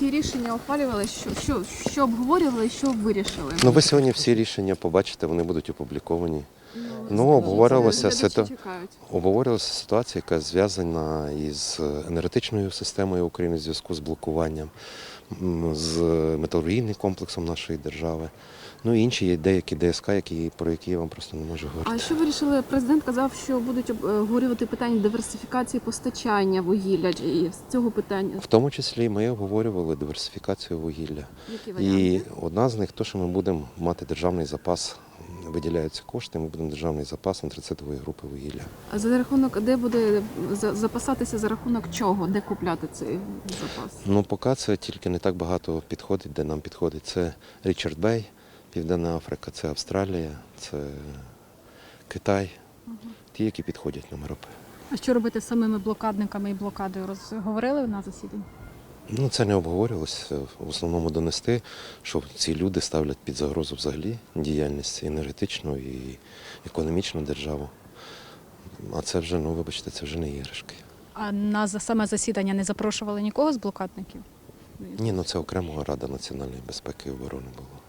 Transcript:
Які рішення ухвалювали, що, що, що обговорювали, що вирішили? Ну, ви сьогодні всі рішення побачите, вони будуть опубліковані. Ну, обговорювалася ситу... ситуація. Обговорювалася ситуація, яка зв'язана із енергетичною системою України в зв'язку з блокуванням, з металургійним комплексом нашої держави. Ну і інші є деякі ДСК, які, про які я вам просто не можу говорити. А що вирішили? Президент казав, що будуть обговорювати питання диверсифікації постачання вугілля і з цього питання. В тому числі ми обговорювали диверсифікацію вугілля. Які І одна з них то, що ми будемо мати державний запас. Виділяються кошти, ми будемо державний запас антрацитової групи вугілля. А за рахунок де буде за- запасатися за рахунок чого? Де купляти цей запас? Ну, поки це тільки не так багато підходить, де нам підходить. Це Річард Бей, Південна Африка, це Австралія, це Китай. Ті, які підходять нам робити. А що робити з самими блокадниками і блокадою? Розговорили на засіданні? Ну, це не обговорювалося. В основному донести, що ці люди ставлять під загрозу взагалі діяльність енергетичну і економічну державу. А це вже, ну вибачте, це вже не іграшки. А на саме засідання не запрошували нікого з блокадників? Ні, ну це окремо Рада національної безпеки і оборони була.